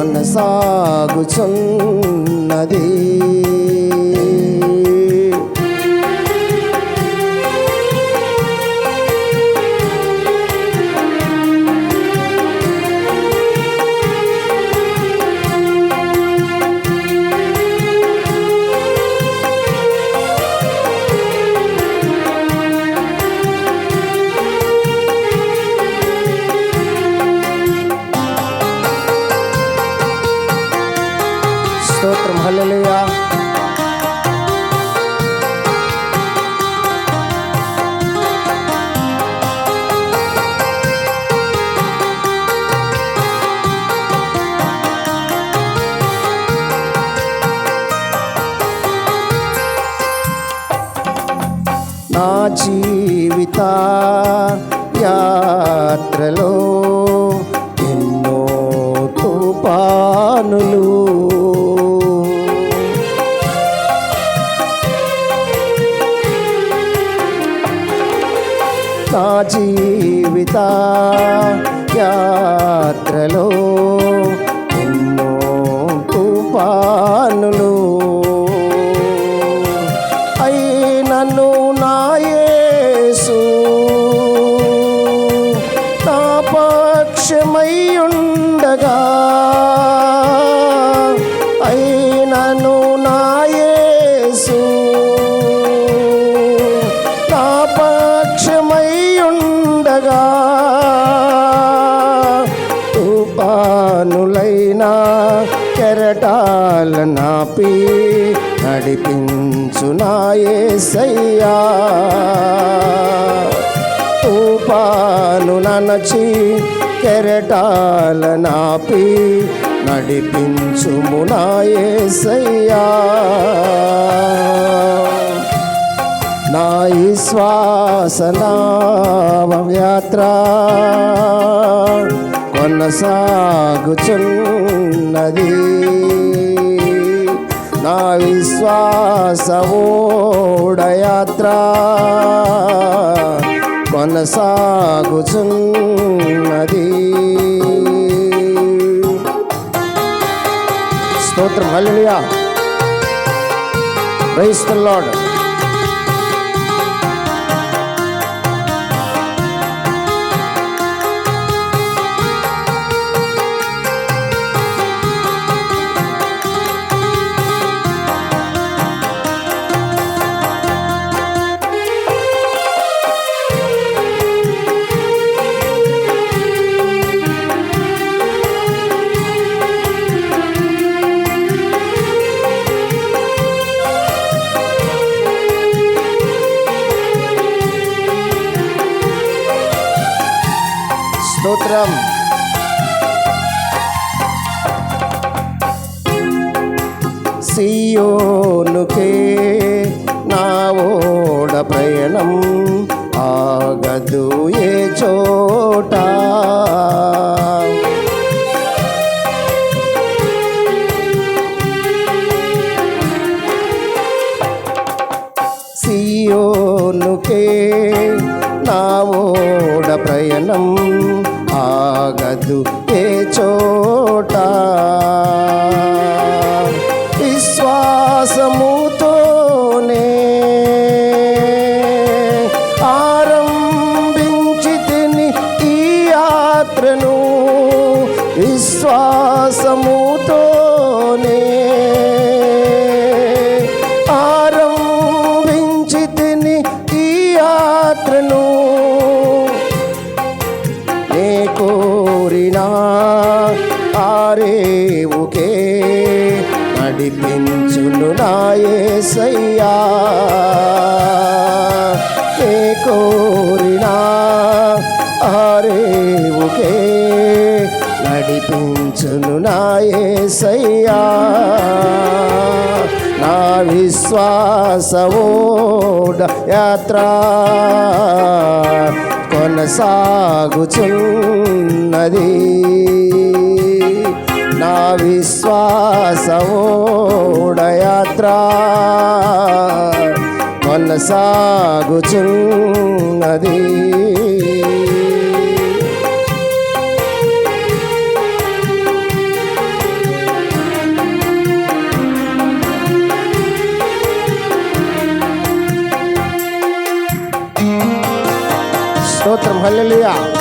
కొనసాగుచున్నది. কথা నాపి నడిపించు నా యేసయ్యా తుపాను ననచి కెరటాల నాపి నడిపించు నా యేసయ్యా నా విశ్వాసనామ యాత్ర కొనసాగుచున్నది. నా విశ్వాస ఓడయాత్ర కొనసాగుచున్నది. స్తోత్రం. హల్లెలూయా. ప్రైస్ స్తోత్రం. సియోనుకే నా ఓడ ప్రయాణం ఆగదు ఏ చోట యాత్ర కొనసాగుచున్నది. నా విశ్వాసవోడ యాత్ర కొనసాగుచున్నది స్తోత్రం హల్లెలూయా నీతి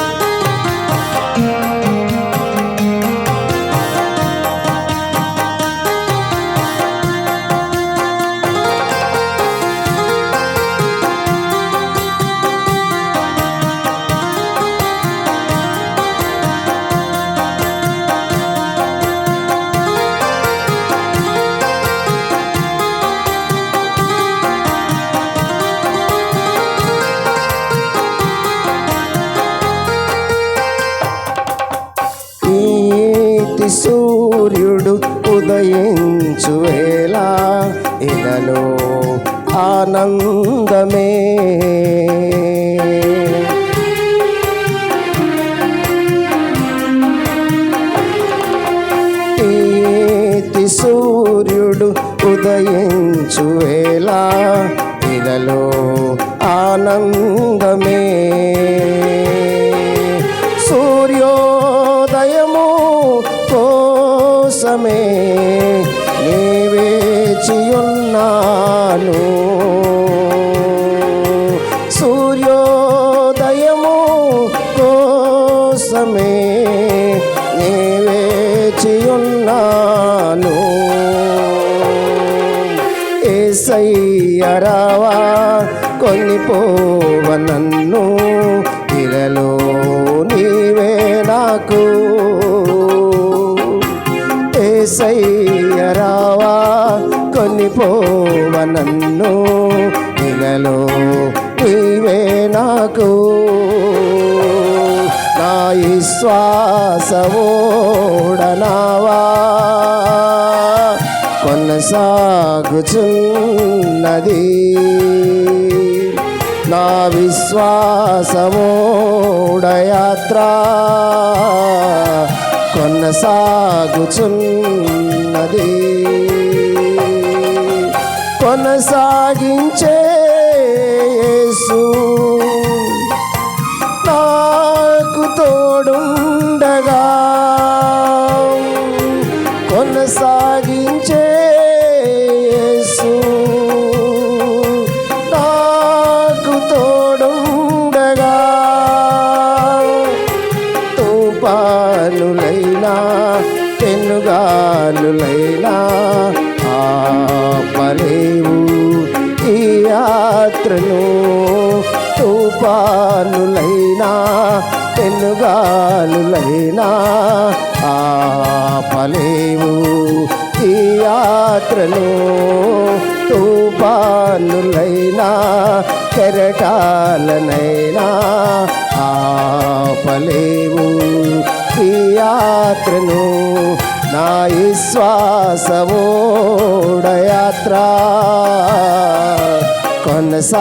సూర్యుడు ఉదయించు వేళ ఇలలో ఆనందమే. నీతి సూర్యుడు ఉదయించు వేళ ఇదలో ఆనందమే. ఏసయ్యరావా కొనిపోవ నన్ను. ఇలలో నీవే నాకు. ఏసయ్యరావా కొనిపోవ నన్ను. ఇలలో నీవే నాకు. నా విశ్వాసవోడనావా కొనసాగుచున్నది. నా విశ్వాసమోడయాత్ర కొనసాగుచున్నది. కొనసాగించే నాకు తోడు యాత్రను తుపానులైనా పెనుగాలులైనా ఆపలేవు. ఈ యాత్రను తుపానులైనా కెరటాలనైనా ఆపలేవు. ఈ యాత్రను నా విశ్వాసవోడయాత్రా కొనసాగుచున్నది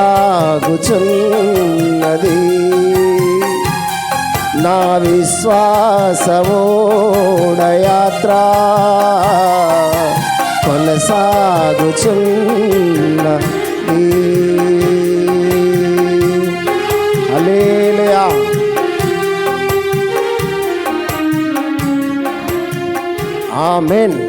నా విశ్వాసమోడయాత్ర కొనసాగుచున్నది. హల్లెలూయా. ఆమెన్.